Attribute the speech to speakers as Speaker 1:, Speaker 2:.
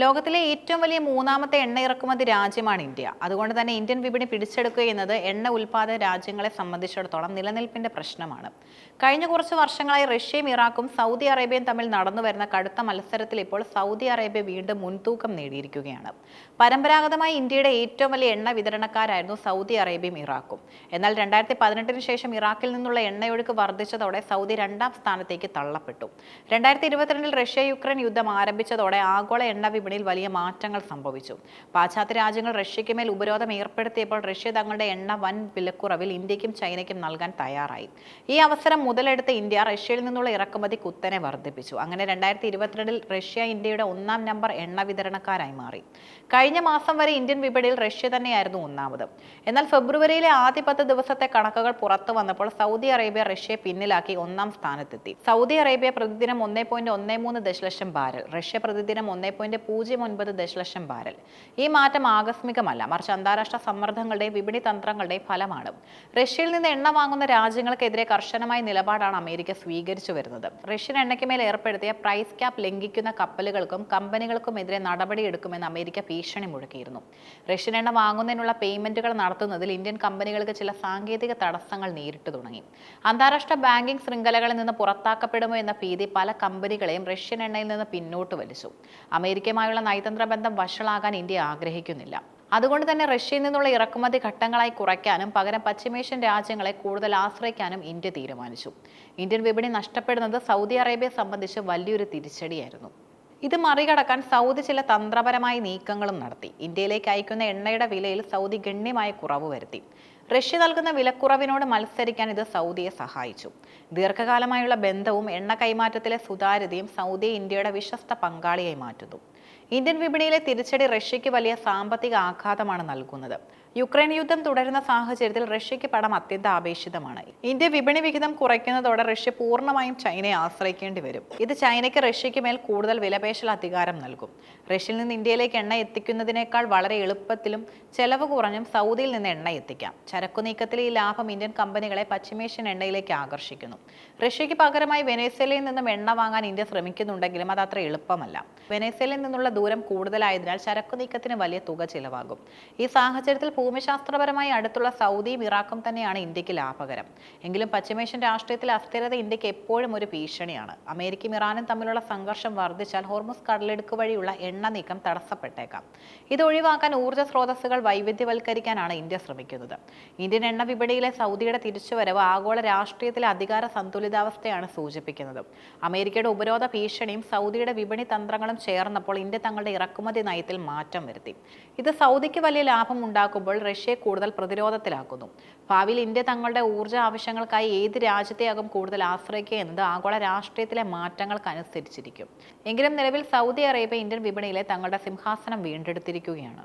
Speaker 1: ലോകത്തിലെ ഏറ്റവും വലിയ മൂന്നാമത്തെ എണ്ണ ഇറക്കുമതി രാജ്യമാണ് ഇന്ത്യ. അതുകൊണ്ട് തന്നെ ഇന്ത്യൻ വിപണി പിടിച്ചെടുക്കുക എന്നത് എണ്ണ ഉൽപാദന രാജ്യങ്ങളെ സംബന്ധിച്ചിടത്തോളം നിലനിൽപ്പിന്റെ പ്രശ്നമാണ്. കഴിഞ്ഞ കുറച്ച് വർഷങ്ങളായി റഷ്യയും ഇറാഖും സൗദി അറേബ്യയും തമ്മിൽ നടന്നു വരുന്ന കടുത്ത മത്സരത്തിൽ ഇപ്പോൾ സൗദി അറേബ്യ വീണ്ടും മുൻതൂക്കം നേടിയിരിക്കുകയാണ്. പരമ്പരാഗതമായി ഇന്ത്യയുടെ ഏറ്റവും വലിയ എണ്ണ വിതരണക്കാരായിരുന്നു സൗദി അറേബ്യയും ഇറാഖും. എന്നാൽ രണ്ടായിരത്തി പതിനെട്ടിന് ശേഷം ഇറാഖിൽ നിന്നുള്ള എണ്ണയൊഴുക്ക് വർദ്ധിച്ചതോടെ സൗദി രണ്ടാം സ്ഥാനത്തേക്ക് തള്ളപ്പെട്ടു. രണ്ടായിരത്തി ഇരുപത്തിരണ്ടിൽ റഷ്യ യുക്രൈൻ യുദ്ധം ആരംഭിച്ചതോടെ ആഗോള എണ്ണ വിപണിയിൽ വലിയ മാറ്റങ്ങൾ സംഭവിച്ചു. പാശ്ചാത്യ രാജ്യങ്ങൾ റഷ്യയ്ക്ക് മേൽ ഉപരോധം ഏർപ്പെടുത്തിയപ്പോൾ റഷ്യ തങ്ങളുടെ എണ്ണ വൻ വിലക്കുറവിൽ ഇന്ത്യക്കും ചൈനയ്ക്കും നൽകാൻ തയ്യാറായി. ഈ അവസരം മുതലെടുത്ത ഇന്ത്യ റഷ്യയിൽ നിന്നുള്ള ഇറക്കുമതി കുത്തനെ വർദ്ധിപ്പിച്ചു. അങ്ങനെ രണ്ടായിരത്തി ഇരുപത്തിരണ്ടിൽ റഷ്യ ഇന്ത്യയുടെ ഒന്നാം നമ്പർ എണ്ണ വിതരണക്കാരായി മാറി. കഴിഞ്ഞ മാസം വരെ ഇന്ത്യൻ വിപണിയിൽ റഷ്യ തന്നെയായിരുന്നു ഒന്നാമത്. എന്നാൽ ഫെബ്രുവരിയിലെ ആദ്യ പത്ത് ദിവസത്തെ കണക്കുകൾ പുറത്തു വന്നപ്പോൾ സൗദി അറേബ്യ റഷ്യയെ പിന്നിലാക്കി ഒന്നാം സ്ഥാനത്തെത്തി. സൗദി അറേബ്യ പ്രതിദിനം ഒന്നേ പോയിന്റ് ഒന്നേ മൂന്ന് ദശലക്ഷം ബാരൽ റഷ്യ പ്രതിദിനം ഒന്നേ പോയിന്റ് പൂജ്യം ഒൻപത് ദശലക്ഷം ബാരൽ. ഈ മാറ്റം ആകസ്മികമല്ല. മറിച്ച് അന്താരാഷ്ട്ര സമ്മർദ്ദങ്ങളുടെയും വിപണി തന്ത്രങ്ങളുടെയും ഫലമാണ്. റഷ്യയിൽ നിന്ന് എണ്ണ വാങ്ങുന്ന രാജ്യങ്ങൾക്കെതിരെ കർശനമായ നിലപാടാണ് അമേരിക്ക സ്വീകരിച്ചു വരുന്നത്. റഷ്യൻ എണ്ണയ്ക്ക് മേൽ ഏർപ്പെടുത്തിയ പ്രൈസ് ക്യാപ്പ് ലംഘിക്കുന്ന കപ്പലുകൾക്കും കമ്പനികൾക്കുമെതിരെ നടപടിയെടുക്കുമെന്ന് അമേരിക്ക ഭീഷണി മുഴക്കിയിരുന്നു. റഷ്യൻ എണ്ണ വാങ്ങുന്നതിനുള്ള പേയ്മെന്റുകൾ നടത്തുന്നതിൽ ഇന്ത്യൻ കമ്പനികൾക്ക് ചില സാങ്കേതിക തടസ്സങ്ങൾ നേരിട്ടു തുടങ്ങി. അന്താരാഷ്ട്ര ബാങ്കിംഗ് ശൃംഖലകളിൽ നിന്ന് പുറത്താക്കപ്പെടുമോ എന്ന ഭീതി പല കമ്പനികളെയും റഷ്യൻ എണ്ണയിൽ നിന്ന് പിന്നോട്ട് വലിച്ചു. അമേരിക്കയുമായുള്ള നയതന്ത്ര ബന്ധം വഷളാകാൻ ഇന്ത്യ ആഗ്രഹിക്കുന്നില്ല. അതുകൊണ്ട് തന്നെ റഷ്യയിൽ നിന്നുള്ള ഇറക്കുമതി ഘട്ടങ്ങളായി കുറയ്ക്കാനും പകരം പശ്ചിമേഷ്യൻ രാജ്യങ്ങളെ കൂടുതൽ ആശ്രയിക്കാനും ഇന്ത്യ തീരുമാനിച്ചു. ഇന്ത്യൻ വിപണി നഷ്ടപ്പെടുന്നത് സൗദി അറേബ്യയെ സംബന്ധിച്ച് വലിയൊരു തിരിച്ചടിയായിരുന്നു. ഇത് മറികടക്കാൻ സൗദി ചില തന്ത്രപരമായ നീക്കങ്ങളും നടത്തി. ഇന്ത്യയിലേക്ക് അയക്കുന്ന എണ്ണയുടെ വിലയിൽ സൗദി ഗണ്യമായ കുറവ് വരുത്തി. റഷ്യ നൽകുന്ന വിലക്കുറവിനോട് മത്സരിക്കാൻ ഇത് സൗദിയെ സഹായിച്ചു. ദീർഘകാലമായുള്ള ബന്ധവും എണ്ണ കൈമാറ്റത്തിലെ സുതാര്യതയും സൗദിയെ ഇന്ത്യയുടെ വിശ്വസ്ത പങ്കാളിയായി മാറ്റുന്നു. ഇന്ത്യൻ വിപണിയിലെ തിരിച്ചടി റഷ്യയ്ക്ക് വലിയ സാമ്പത്തിക ആഘാതമാണ് നൽകുന്നത്. യുക്രൈൻ യുദ്ധം തുടരുന്ന സാഹചര്യത്തിൽ റഷ്യയ്ക്ക് പണം അത്യന്താപേക്ഷിതമാണ്. ഇന്ത്യ വിപണി വിഹിതം കുറയ്ക്കുന്നതോടെ റഷ്യ പൂർണമായും ചൈനയെ ആശ്രയിക്കേണ്ടി വരും. ഇത് ചൈനയ്ക്ക് റഷ്യയ്ക്ക് മേൽ കൂടുതൽ വിലപേശൽ അധികാരം നൽകും. റഷ്യയിൽ നിന്ന് ഇന്ത്യയിലേക്ക് എണ്ണ എത്തിക്കുന്നതിനേക്കാൾ വളരെ എളുപ്പത്തിലും ചെലവ് കുറഞ്ഞും സൗദിയിൽ നിന്ന് എണ്ണ എത്തിക്കാം. ചരക്കു നീക്കത്തിൽ ഈ ലാഭം ഇന്ത്യൻ കമ്പനികളെ പശ്ചിമേഷ്യൻ എണ്ണയിലേക്ക് ആകർഷിക്കുന്നു. റഷ്യയ്ക്ക് പകരമായി വെനേസ്വലയിൽ നിന്നും എണ്ണ വാങ്ങാൻ ഇന്ത്യ ശ്രമിക്കുന്നുണ്ടെങ്കിലും അത് അത്ര എളുപ്പമല്ല. വെനേസ്വലയിൽ നിന്നുള്ള ദൂരം കൂടുതലായതിനാൽ ചരക്കു നീക്കത്തിന് വലിയ തുക ചിലവാകും. ഈ സാഹചര്യത്തിൽ ഭൂമിശാസ്ത്രപരമായി അടുത്തുള്ള സൗദിയും ഇറാഖും തന്നെയാണ് ഇന്ത്യയ്ക്ക് ലാഭകരം. എങ്കിലും പശ്ചിമേഷ്യൻ രാഷ്ട്രീയത്തിൽ അസ്ഥിരത ഇന്ത്യയ്ക്ക് എപ്പോഴും ഒരു ഭീഷണിയാണ്. അമേരിക്കയും ഇറാനും തമ്മിലുള്ള സംഘർഷം വർദ്ധിച്ചാൽ ഹോർമുസ് കടലെടുക്ക് വഴിയുള്ള എണ്ണ നീക്കം തടസ്സപ്പെട്ടേക്കാം. ഇത് ഒഴിവാക്കാൻ ഊർജ സ്രോതസ്സുകൾ വൈവിധ്യവൽക്കരിക്കാനാണ് ഇന്ത്യ ശ്രമിക്കുന്നത്. ഇന്ത്യൻ എണ്ണ വിപണിയിലെ സൗദിയുടെ തിരിച്ചുവരവ് ആഗോള രാഷ്ട്രീയത്തിലെ അധികാര സന്തുലിതാവസ്ഥയാണ് സൂചിപ്പിക്കുന്നത്. അമേരിക്കയുടെ ഉപരോധ ഭീഷണിയും സൗദിയുടെ വിപണി തന്ത്രങ്ങളും ചേർന്നപ്പോൾ ഇന്ത്യ തങ്ങളുടെ ഇറക്കുമതി നയത്തിൽ മാറ്റം വരുത്തി. ഇത് സൗദിക്ക് വലിയ ലാഭം ഉണ്ടാക്കുമ്പോൾ റഷ്യയെ കൂടുതൽ പ്രതിരോധത്തിലാക്കുന്നു. ഭാവിയിൽ ഇന്ത്യ തങ്ങളുടെ ഊർജ ആവശ്യങ്ങൾക്കായി ഏത് രാജ്യത്തെയാകും കൂടുതൽ ആശ്രയിക്കുക എന്നത് ആഗോള രാഷ്ട്രീയത്തിലെ മാറ്റങ്ങൾക്കനുസരിച്ചിരിക്കും. എങ്കിലും നിലവിൽ സൗദി അറേബ്യ ഇന്ത്യൻ വിപണിയിലെ തങ്ങളുടെ സിംഹാസനം വീണ്ടെടുത്തിരിക്കുകയാണ്.